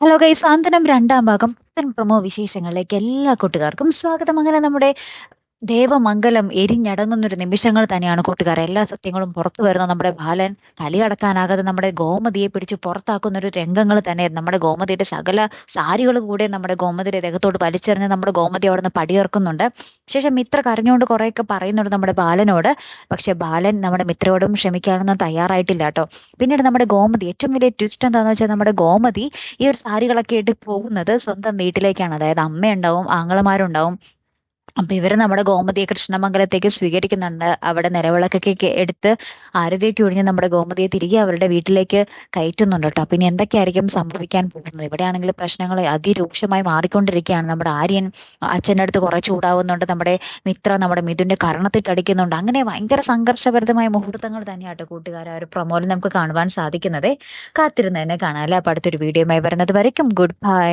Hello guys സാന്ത്വനം രണ്ടാം ഭാഗം. പുത്തൻ പ്രൊമോ വിശേഷങ്ങളിലേക്ക് എല്ലാ കൂട്ടുകാർക്കും സ്വാഗതം. അങ്ങനെ നമ്മുടെ ദേവമംഗലം എരിഞ്ഞടങ്ങുന്നൊരു നിമിഷങ്ങൾ തന്നെയാണ് കൂട്ടുകാർ എല്ലാ സത്യങ്ങളും പുറത്തു വരുന്ന നമ്മുടെ ബാലൻ തലയടക്കാനാകാതെ നമ്മുടെ ഗോമതിയെ പിടിച്ച് പുറത്താക്കുന്ന ഒരു രംഗങ്ങൾ തന്നെ നമ്മുടെ ഗോമതിയുടെ സകല സാരികൾ കൂടെ നമ്മുടെ ഗോമതിയുടെ ദേഹത്തോട് വലിച്ചെറിഞ്ഞ് നമ്മുടെ ഗോമതി അവിടെ നിന്ന് പടിയേർക്കുന്നുണ്ട് ശേഷം മിത്ര കരഞ്ഞുകൊണ്ട് കുറേയൊക്കെ പറയുന്നുണ്ട് നമ്മുടെ ബാലനോട്. പക്ഷെ ബാലൻ നമ്മുടെ മിത്രയോടും ക്ഷമിക്കാനൊന്നും തയ്യാറായിട്ടില്ല കേട്ടോ. പിന്നീട് നമ്മുടെ ഗോമതി ഏറ്റവും വലിയ ട്വിസ്റ്റ് എന്താണെന്ന് വെച്ചാൽ നമ്മുടെ ഗോമതി ഈ ഒരു സാരികളൊക്കെ ആയിട്ട് പോകുന്നത് സ്വന്തം വീട്ടിലേക്കാണ്. അതായത് അമ്മയുണ്ടാവും ആങ്ങളമാരുണ്ടാവും അപ്പൊ ഇവർ നമ്മുടെ ഗോമതിയെ കൃഷ്ണമംഗലത്തേക്ക് സ്വീകരിക്കുന്നുണ്ട്. അവിടെ നിലവിളക്കൊക്കെ എടുത്ത് ആരതിയൊക്കെ ഒഴിഞ്ഞ് നമ്മുടെ ഗോമതിയെ തിരികെ അവരുടെ വീട്ടിലേക്ക് കയറ്റുന്നുണ്ട് കേട്ടോ. പിന്നെ എന്തൊക്കെയായിരിക്കും സംഭവിക്കാൻ പോകുന്നത്? ഇവിടെയാണെങ്കിൽ പ്രശ്നങ്ങൾ അതിരൂക്ഷമായി മാറിക്കൊണ്ടിരിക്കുകയാണ്. നമ്മുടെ ആര്യൻ അച്ഛന്റെ അടുത്ത് കുറെ ചൂടാവുന്നുണ്ട്. നമ്മുടെ മിത്ര നമ്മുടെ മിഥുന്റെ കർണത്തിട്ടടിക്കുന്നുണ്ട് അങ്ങനെ ഭയങ്കര സംഘർഷഭരിതമായ മുഹൂർത്തങ്ങൾ തന്നെയാട്ടോ കൂട്ടുകാരെ ഒരു പ്രൊമോയിൽ നമുക്ക് കാണുവാൻ സാധിക്കുന്നത്. കാത്തിരുന്ന് തന്നെ കാണാം അല്ലെ? അപ്പൊ അടുത്തൊരു വീഡിയോയുമായി വരുന്നത് വരയ്ക്കും. Good bye